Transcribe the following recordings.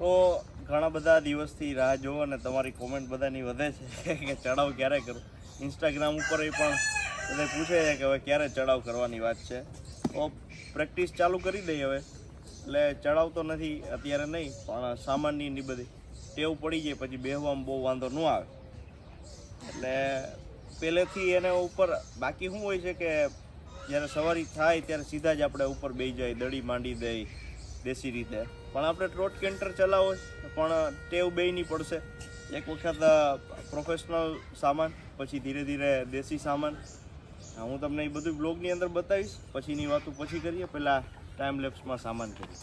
તો ઘણા બધા દિવસથી રાહ જોવો અને તમારી કોમેન્ટ બધાની વધે છે. કે ચડાવ ક્યારે કરું? ઇન્સ્ટાગ્રામ ઉપર એ પણ બધા પૂછે છે કે હવે ક્યારે ચડાવ કરવાની વાત છે. તો પ્રેક્ટિસ ચાલુ કરી દઈએ હવે. એટલે ચડાવ તો નથી, અત્યારે નહીં, પણ સામાનની ની બધી ટેવ પડી જાય, પછી બેહવામાં બહુ વાંધો ન આવે. એટલે પહેલેથી એને ઉપર બાકી શું હોય છે કે જ્યારે સવારી થાય ત્યારે સીધા જ આપણે ઉપર બેસી જાય દડી માંડી દઈ, દેશી રીતે. પણ આપણે ટ્રોટ કેન્ટર ચલાવો પણ ટેવ બેયની પડશે. એક વખત પ્રોફેશનલ સામાન, પછી ધીરે ધીરે દેશી સામાન. હું તમને એ બધું બ્લોગની અંદર બતાવીશ. પછીની વાતો પછી કરીએ. પહેલાં ટાઈમ લેપ્સમાં સામાન કરીએ.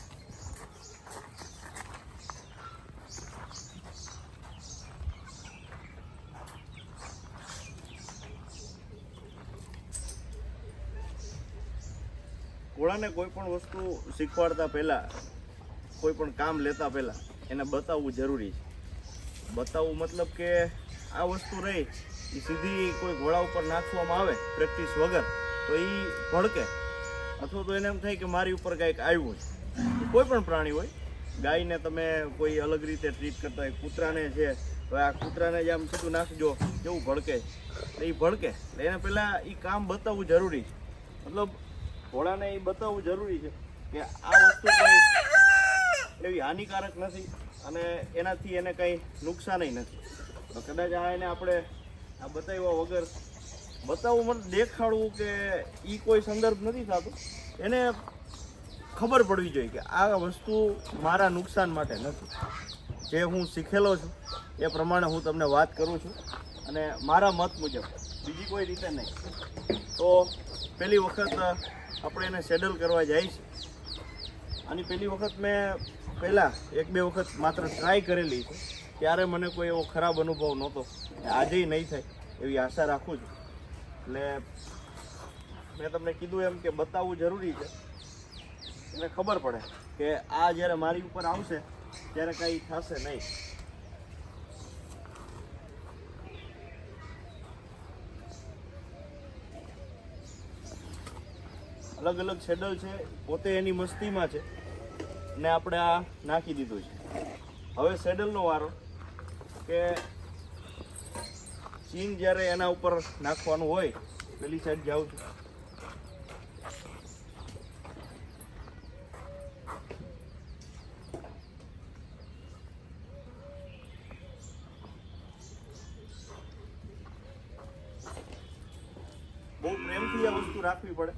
ઘોડાને કોઈ પણ વસ્તુ શીખવાડતા પહેલાં કોઈ પણ કામ લેતા પહેલાં એને બતાવવું જરૂરી છે. બતાવવું મતલબ કે આ વસ્તુ રહી એ સીધી કોઈ ઘોડા ઉપર નાખવામાં આવે પ્રેક્ટિસ વગર, તો એ ભડકે. અથવા તો એને એમ થાય કે મારી ઉપર કાંઈક આવ્યું છે કોઈ પણ પ્રાણી હોય, ગાયને તમે કોઈ અલગ રીતે ટ્રીટ કરતા હોય, કૂતરાને છે, તો આ કૂતરાને જે આમ સીધું નાખજો કેવું ભડકે. એ ભડકે. એને પહેલાં એ કામ બતાવવું જરૂરી છે. મતલબ ઘોડાને એ બતાવવું જરૂરી છે કે આ વસ્તુ કંઈ એવી હાનિકારક નથી અને એનાથી એને કંઈ નુકસાનય નથી. તો કદાચ આ એને આપણે આ બતાવ્યા વગર બતાવવું મને દેખાડવું કે એ કોઈ સંદર્ભ નથી થતો, એને ખબર પડવી જોઈએ કે આ વસ્તુ મારા નુકસાન માટે નથી. જે હું શીખેલો છું, એ પ્રમાણે હું તમને વાત કરું છું અને મારા મત મુજબ, બીજી કોઈ રીતે નહીં. તો પહેલી વખત આપણે એને સેડલ કરવા જાય છે. આની પહેલી વખત મેં પહેલાં એક બે વખત માત્ર ટ્રાય કરેલી છે. ત્યારે મને કોઈ એવો ખરાબ અનુભવ નહોતો. આજે નહીં થાય એવી આશા રાખું છું. એટલે મેં તમને કીધું એમ કે બતાવવું જરૂરી છે. એને ખબર પડે કે આ જ્યારે મારી ઉપર આવશે, ત્યારે કંઈ થશે નહીં. અલગ અલગ શેડલ છે, પોતે એની મસ્તીમાં છે. ને આપણે આ નાખી દીધું છે. હવે સેડલનો વારો કે ચીન જ્યારે એના ઉપર નાખવાનું હોય, પેલી સાઈડ જાઉં છું બહુ પ્રેમથી આ વસ્તુ રાખવી પડે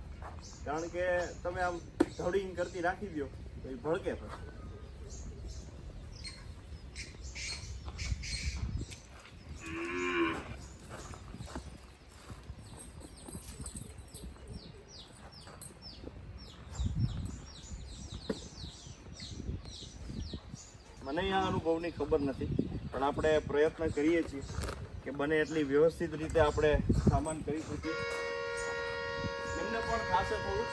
કારણ કે તમે આમ ધડીંગ કરતી રાખી દો તો એ ભળકે પછી મને આ અનુભવની ખબર નથી, પણ આપણે પ્રયત્ન કરીએ છીએ કે બને એટલી વ્યવસ્થિત રીતે આપણે સામાન કરી શકીએ. એમને પણ ખાસે થોડું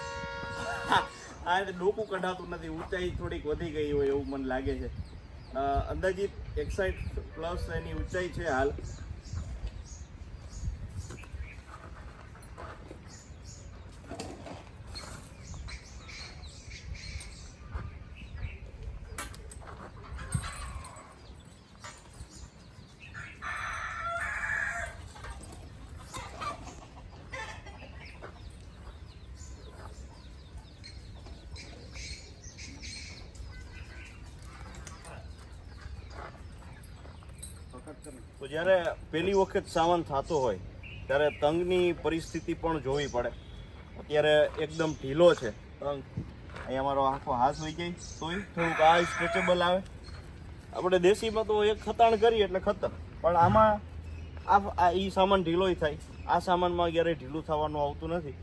આ ડોકું કઢાતું નથી, ઊંચાઈ થોડીક વધી ગઈ હોય એવું મને લાગે છે. અંદાજિત એકસાઈઠ પ્લસ એની ઊંચાઈ છે હાલ. જ્યારે પહેલી વખત સાવન થતો હોય, ત્યારે તંગની પરિસ્થિતિ પણ જોવી પડે. અત્યારે એકદમ ઢીલો છે. તંગ. અહીંયા મારો આખો હાથ હોઈ જાય તોય થોડુંક આ સ્ટ્રેચેબલ આવે. આપણે દેશીમાં તો એક ખતાણ કરીએ એટલે ખતર. પણ આમાં આ ઈ સામાન ઢીલોય થાય. આ સામાનમાં ક્યારેય ઢીલું થવાનું આવતું નથી.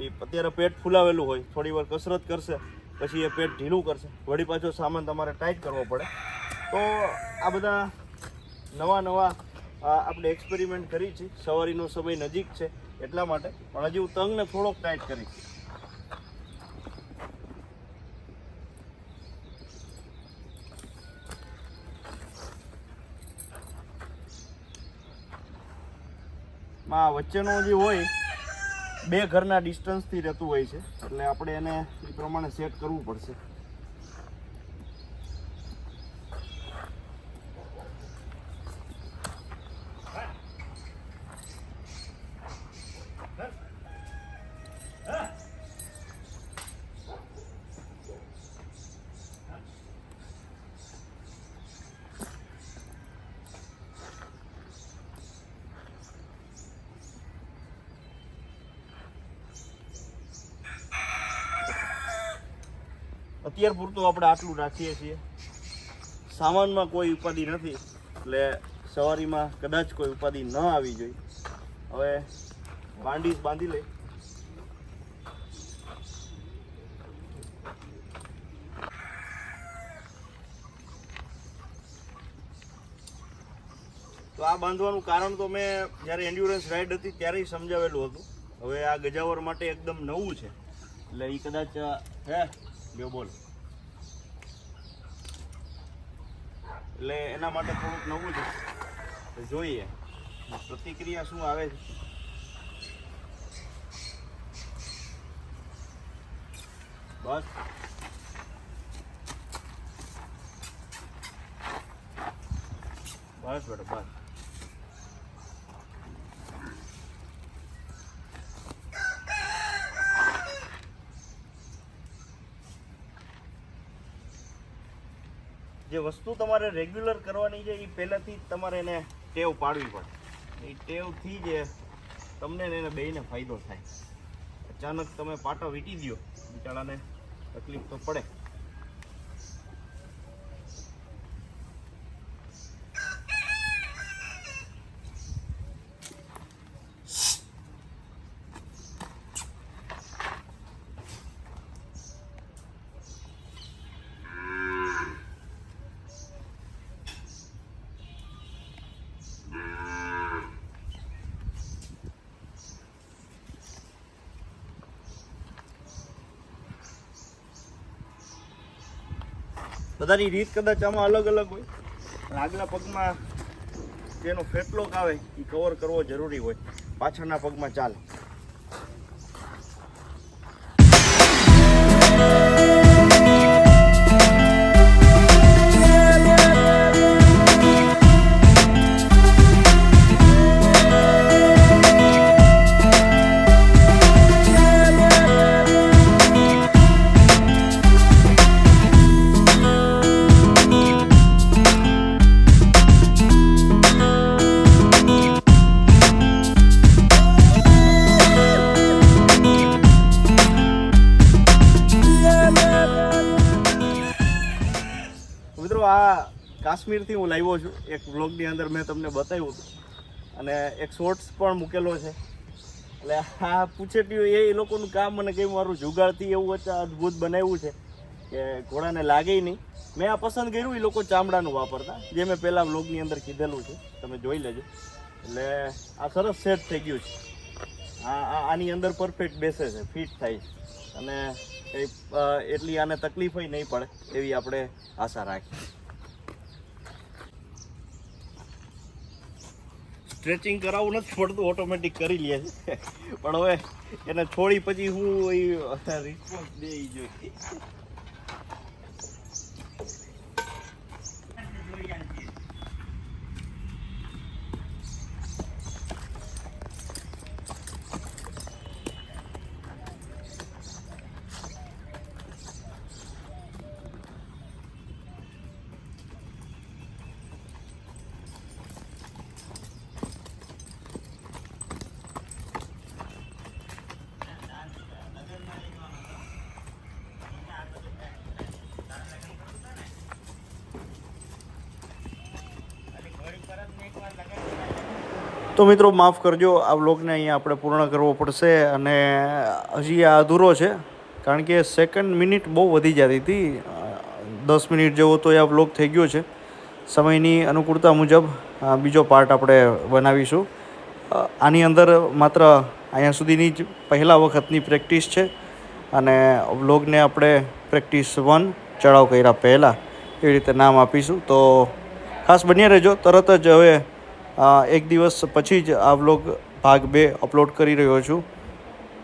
એ અત્યારે પેટ ફૂલાવેલું હોય. થોડી વાર કસરત કરશે, પછી એ પેટ ઢીલું કરશે. વળી પાછો સામાન તમારે ટાઈટ કરવો પડે. તો આ બધા નવા નવા આપણે એક્સપેરિમેન્ટ કરી છે. સવારીનો સમય નજીક છે એટલા માટે પણ હજી હું તંગને થોડોક ટાઈટ કરીશમાં વચ્ચેનો જે હોય, બે ઘરના ડિસ્ટન્સથી રહેતું હોય છે. એટલે આપણે એને એ પ્રમાણે સેટ કરવું પડશે. અત્યાર પૂરતું આપણે આટલું રાખીએ છીએ. સામાનમાં કોઈ ઉપાધિ નથી, એટલે સવારીમાં કદાચ કોઈ ઉપાધિ ન આવી જોઈએ. હવે બાંડી બાંધી લઈ. તો આ બાંધવાનું કારણ તો મેં જ્યારે એન્ડ્યુરન્સ રાઈડ હતી ત્યારે સમજાવેલું હતું. હવે આ ગજાવર માટે એકદમ નવું છે. એટલે એ કદાચ, હે લ્યો બોલ. એટલે એના માટે થોડુંક નવું છે જોઈએ. પ્રતિક્રિયા શું આવે છે? બસ. બસ બેટા, બસ. જે વસ્તુ તમારે રેગ્યુલર કરવાની છે, એ પહેલાંથી જ તમારે એને ટેવ પાડવી પડે. એ ટેવથી જ તમને એને બેને ફાયદો થાય. અચાનક તમે પાટો વીટી દો બિચારાને તકલીફ તો પડે. બધાની રીત કદાચ આમાં અલગ અલગ હોય. આગલા પગમાં જેનો ફેટલોક આવે એ કવર કરવો જરૂરી હોય. પાછળના પગમાં ચાલે. આ કાશ્મીરથી હું લાવ્યો છું. એક વ્લોગની અંદર મેં તમને બતાવ્યું હતું. અને એક શોર્ટ્સ પણ મૂકેલો છે. એટલે આ પૂછેટ્યું એ લોકોનું કામ મને કંઈ મારું જુગાડથી એવું અદ્ભુત બનાવ્યું છે કે ઘોડાને લાગે નહીં. મેં આ પસંદ કર્યું, એ લોકો ચામડાનું વાપરતા, જે મેં પહેલાં વ્લોગની અંદર કીધેલું છે. તમે જોઈ લેજો. એટલે આ સરસ સેટ થઈ ગયું છે. આ આની અંદર પરફેક્ટ બેસે છે ફિટ થાય છે. અને એટલી આને તકલીફ નહીં પડે એવી આપણે આશા રાખીએ. સ્ટ્રેચિંગ કરાવવું નથી પડતું ઓટોમેટિક કરી લે પણ હવે એને છોડી પછી હું એ રિસ્પોન્સ દે જોઈએ તો મિત્રો માફ કરજો, આ વ્લોગને અહીંયા આપણે પૂર્ણ કરવો પડશે અને હજી આ અધૂરો છે, કારણ કે સેકન્ડ મિનિટ બહુ વધી જતી હતી. દસ મિનિટ જેવો તો આ વ્લોગ થઈ ગયો છે. સમયની અનુકૂળતા મુજબ બીજો પાર્ટ આપણે બનાવીશું. આની અંદર માત્ર અહીંયા સુધીની જ પહેલા વખતની પ્રેક્ટિસ છે અને વ્લોગને આપણે પ્રેક્ટિસ વન ચડાવ કર્યા પહેલાં એવી રીતે નામ આપીશું. તો ખાસ બન્યા રહેજો, તરત જ હવે એક દિવસ પછી જ આ વ્લોગ ભાગ બે અપલોડ કરી રહ્યો છું.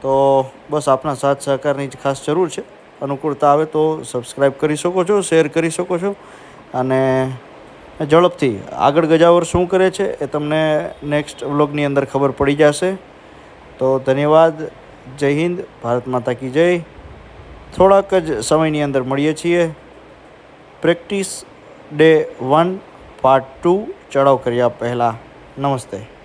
તો બસ આપના સાથ સહકારની જ ખાસ જરૂર છે. અનુકૂળતા આવે તો સબસ્ક્રાઈબ કરી શકો છો, શેર કરી શકો છો. અને ઝડપથી આગળ ગજાવર શું કરે છે એ તમને નેક્સ્ટ વ્લોગની અંદર ખબર પડી જશે. તો ધન્યવાદ. જય હિન્દ. ભારત માતા કી જય. થોડાક જ સમયની અંદર મળીએ છીએ. Practice day one part two ચડાવ કર્યા પહેલાં. નમસ્તે.